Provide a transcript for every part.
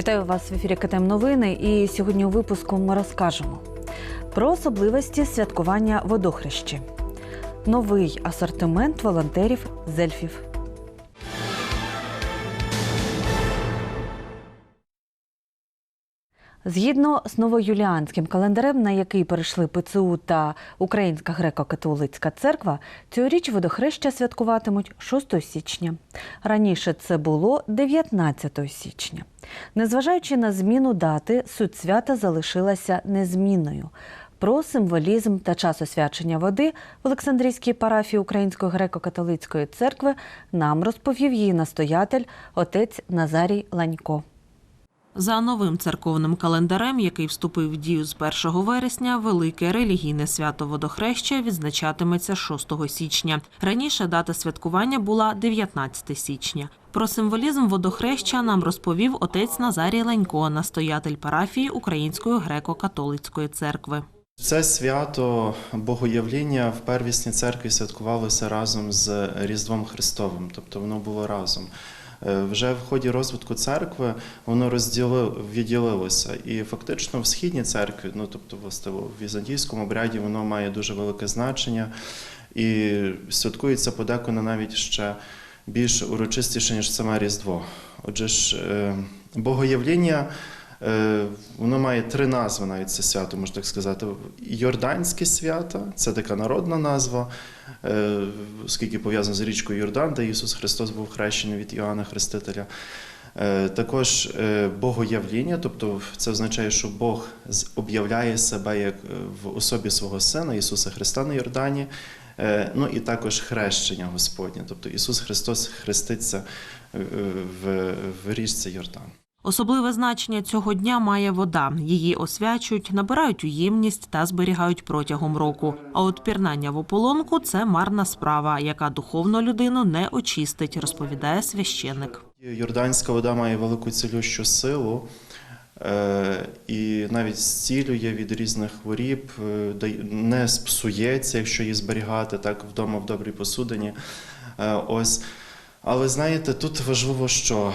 Вітаю вас в ефірі КТМ Новини. І сьогодні у випуску ми розкажемо про особливості святкування водохрещі, новий асортимент волонтерів з Згідно з новоюліанським календарем, на який перейшли ПЦУ та Українська греко-католицька церква, цьогоріч водохреща святкуватимуть 6 січня. Раніше це було 19 січня. Незважаючи на зміну дати, суть свята залишилася незмінною. Про символізм та час освячення води в Олександрійській парафії Української греко-католицької церкви нам розповів її настоятель отець Назарій Ланько. За новим церковним календарем, який вступив в дію з 1 вересня, велике релігійне свято водохреща відзначатиметься 6 січня. Раніше дата святкування була 19 січня. Про символізм водохреща нам розповів отець Назарій Ленько, настоятель парафії Української греко-католицької церкви. Це свято Богоявління в первісній церкві святкувалося разом з Різдвом Христовим, тобто воно було разом. Е, Вже в ході розвитку церкви воно розділило, відділилося. І фактично в східній церкві, ну тобто в візантійському обряді, воно має дуже велике значення і святкується подекуди навіть ще більш урочистіше, ніж саме Різдво. Отже ж, е, Богоявління. Е, Воно має три назви, навіть це свято, можна так сказати. Йорданське свято це така народна назва, е, оскільки пов'язано з річкою Йордан, де Ісус Христос був хрещений від Іоанна Хрестителя. Е, Також богоявління, тобто це означає, що Бог об'являє себе як в особі свого Сина Ісуса Христа на Йордані. Ну і також хрещення Господнє, тобто Ісус Христос хреститься в, в річці Йордан. Особливе значення цього дня має вода. Її освячують, набирають у ємність та зберігають протягом року. А от пірнання в ополонку це марна справа, яка духовно людину не очистить, розповідає священник. Йорданська вода має велику цілющу силу е, і навіть зцілює від різних хворіб, е, не спсується, якщо її зберігати так вдома в добрій посудині. Е, Ось. Але знаєте, тут важливо, що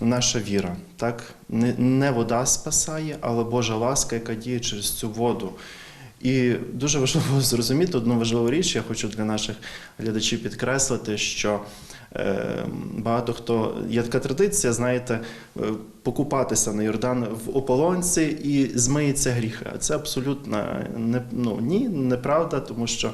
наша віра, так? Не, вода спасає, але Божа ласка, яка діє через цю воду. І дуже важливо зрозуміти одну важливу річ, я хочу для наших глядачів підкреслити, що е, багато хто є така традиція, знаєте, е, покупатися на Йордан в ополонці і змиється гріх. А це абсолютно не, ну, ні, неправда, тому що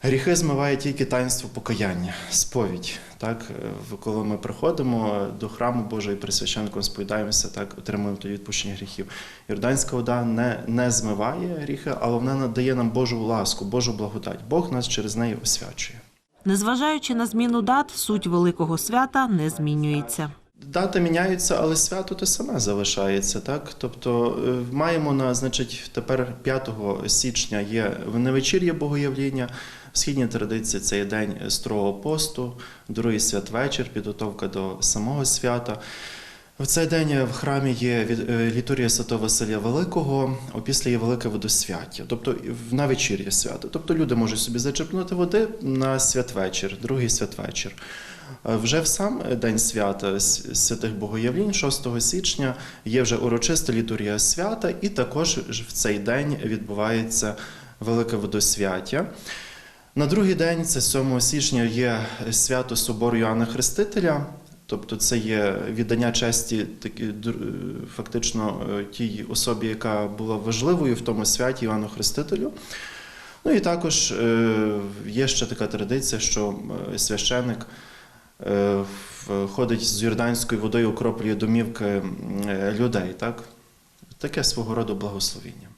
гріхи змиває тільки таїнство покаяння, сповідь. Так, Е, коли ми приходимо до храму Божого і присвященком сповідаємося, так отримуємо тоді відпущення гріхів. Йорданська вода не, не змиває гріхи, але вона надає нам Божу ласку, Божу благодать. Бог нас через неї освячує. Незважаючи на зміну дат, суть великого свята не змінюється. Дата міняється, але свято те саме залишається. Так? Тобто е, маємо на значить, тепер 5 січня є невечір'я Богоявління. В східній традиції це є день строгого посту, другий святвечір, підготовка до самого свята. В цей день в храмі є е, літургія Святого Василія Великого, опісля є велике водосвяття, тобто на вечір'я свято. Тобто люди можуть собі зачерпнути води на святвечір, другий святвечір. Е, Вже в сам день свята святих Богоявлінь, 6 січня, є вже урочиста літургія свята, і також в цей день відбувається велике водосвяття. На другий день, це 7 січня, є свято Собору Йоанна Хрестителя. Тобто це є віддання честі такі, фактично е, тій особі, яка була важливою в тому святі Івану Хрестителю. Ну і також е, є ще така традиція, що е, священик ходить з юрданською водою, окроплює домівки людей. Так? Таке свого роду благословіння.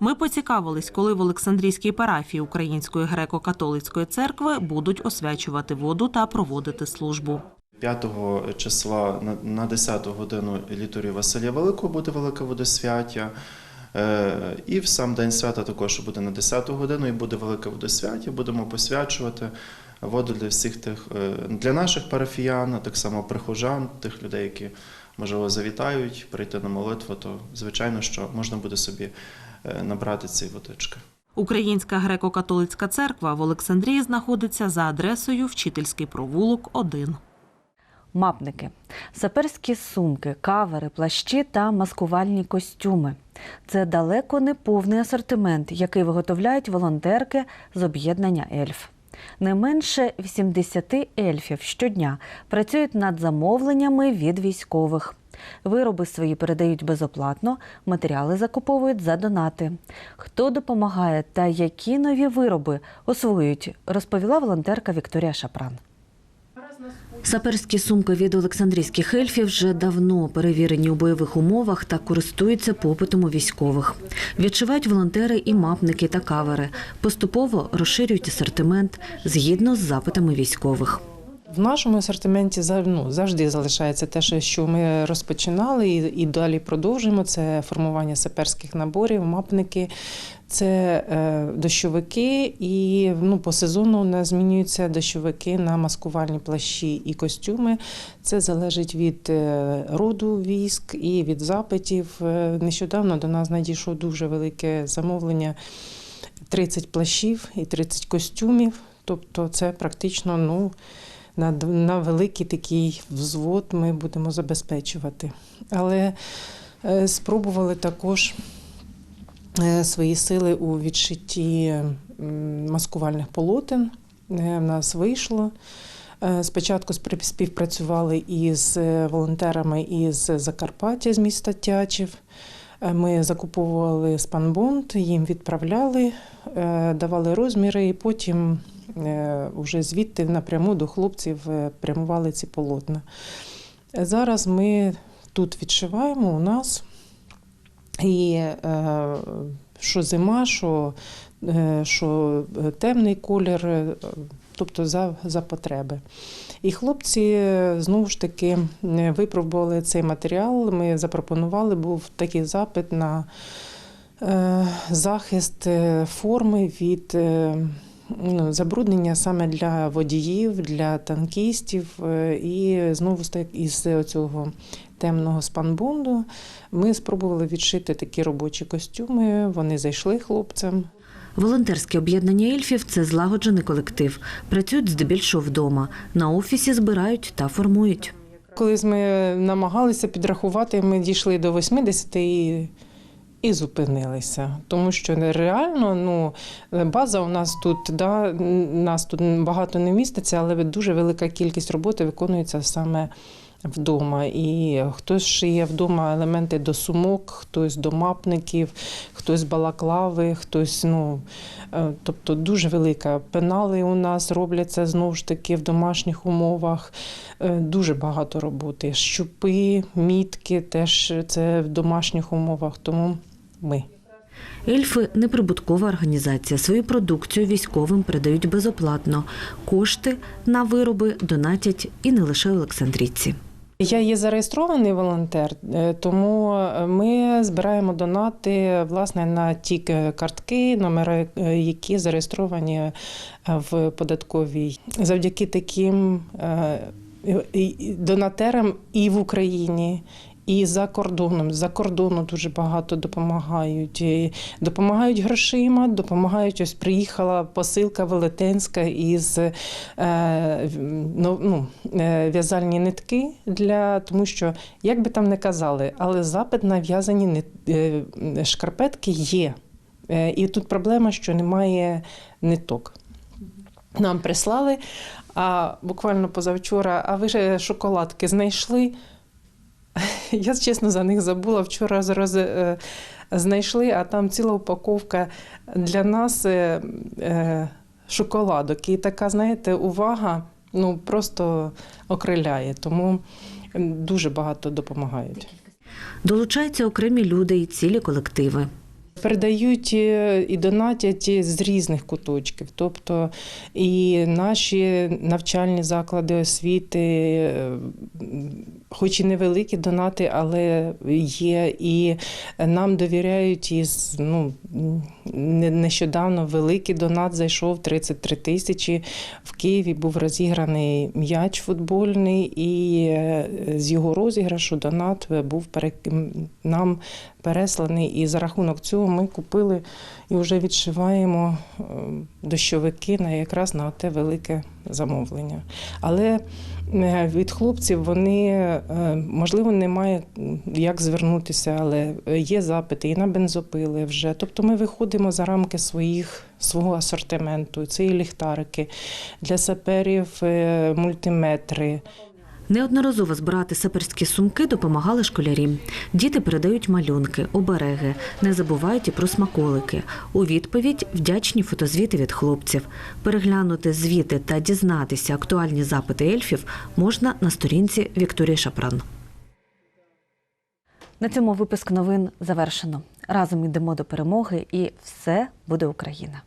Ми поцікавились, коли в Олександрійській парафії Української греко-католицької церкви будуть освячувати воду та проводити службу. 5 числа на- на 10 годину літургії Василія Великого буде велике водосвяття. Е, І в сам день свята також буде на 10 годину і буде велике водосвяття. Будемо посвячувати воду для всіх тих, е, для наших парафіян, так само прихожан, тих людей, які можливо завітають, прийти на молитву, то звичайно, що можна буде собі набрати цієї водички. Українська греко-католицька церква в Олександрії знаходиться за адресою Вчительський провулок 1. Мапники, саперські сумки, кавери, плащі та маскувальні костюми. Це далеко не повний асортимент, який виготовляють волонтерки з об'єднання ельф. Не менше 80 ельфів щодня працюють над замовленнями від військових. Вироби свої передають безоплатно, матеріали закуповують за донати. Хто допомагає та які нові вироби освоюють, розповіла волонтерка Вікторія Шапран. Саперські сумки від Олександрійських ельфів вже давно перевірені у бойових умовах та користуються попитом у військових. Відшивають волонтери і мапники та кавери. Поступово розширюють асортимент згідно з запитами військових. В нашому асортименті ну, завжди залишається те, що- ми розпочинали, і, і далі продовжуємо. Це формування саперських наборів, мапники, це е, дощовики, і ну, по сезону у нас змінюються дощовики на маскувальні плащі і костюми. Це залежить від е, роду військ і від запитів. Е, Нещодавно до нас надійшло дуже велике замовлення 30 плащів і 30 костюмів. Тобто, це практично ну, на, на великий такий взвод ми будемо забезпечувати. Але е, спробували також е, свої сили у відшитті маскувальних полотен. Е, В нас вийшло. Е, Спочатку співпрацювали із е, волонтерами із Закарпаття, з міста Тячів. Е, Ми закуповували спанбонд, їм відправляли, е, давали розміри, і потім е, вже звідти напряму до хлопців е, прямували ці полотна. Зараз ми тут відшиваємо у нас. І е, що зима, що, що темний колір, тобто за, за потреби. І хлопці знову ж таки випробували цей матеріал. Ми запропонували, був такий запит на захист форми від забруднення саме для водіїв, для танкістів. Е, І знову ж таки із цього темного спанбонду ми спробували відшити такі робочі костюми. Вони зайшли хлопцям. Волонтерське об'єднання ельфів це злагоджений колектив. Працюють здебільшого вдома. На офісі збирають та формують. Колись ми намагалися підрахувати, ми дійшли до 80 і, і зупинилися. Тому що нереально, ну, база у нас тут, да, нас тут багато не міститься, але дуже велика кількість роботи виконується саме вдома. І хтось шиє вдома елементи до сумок, хтось до мапників, хтось балаклави, хтось, ну, е, тобто дуже велика. Пенали у нас робляться знову ж таки в домашніх умовах. Е, Дуже багато роботи. Щупи, мітки теж це в домашніх умовах. Тому ми. Ельфи неприбуткова організація. Свою продукцію військовим передають безоплатно. Кошти на вироби донатять і не лише олександрійці. Я є зареєстрований волонтер, е, тому ми збираємо донати власне на ті е, картки, номери, е, які зареєстровані е, в податковій. Завдяки таким е, донатерам і в Україні. І за кордоном, за кордону дуже багато допомагають. Допомагають грошима, допомагають. Ось приїхала посилка велетенська із е, ну, ну, е, в'язальні нитки для тому, що як би там не казали, але запит на в'язані е, шкарпетки є. Е, І тут проблема, що немає ниток. Нам прислали, а буквально позавчора, а ви ж шоколадки знайшли. Я чесно за них забула. Вчора зараз е, знайшли, а там ціла упаковка для нас е, е, шоколадок. І така, знаєте, увага ну, просто окриляє. Тому дуже багато допомагають. Долучаються окремі люди і цілі колективи. Передають е, і донатять з різних куточків, тобто і наші навчальні заклади освіти, е, хоч і невеликі донати, але є, і нам довіряють із ну нещодавно великий донат зайшов 33 тисячі. В Києві був розіграний м'яч футбольний, і е, з його розіграшу донат був нам пересланий. І за рахунок цього ми купили і вже відшиваємо е, дощовики на якраз на те велике замовлення. Але е, від хлопців вони е, можливо немає як звернутися, але є запити і на бензопили вже. Тобто ми виходимо за рамки своїх свого асортименту. Це і ліхтарики для саперів, мультиметри. Неодноразово збирати саперські сумки допомагали школярі. Діти передають малюнки, обереги, не забувають і про смаколики. У відповідь вдячні фотозвіти від хлопців. Переглянути звіти та дізнатися актуальні запити ельфів можна на сторінці Вікторії Шапран. На цьому випуск новин завершено. Разом йдемо до перемоги, і все буде Україна.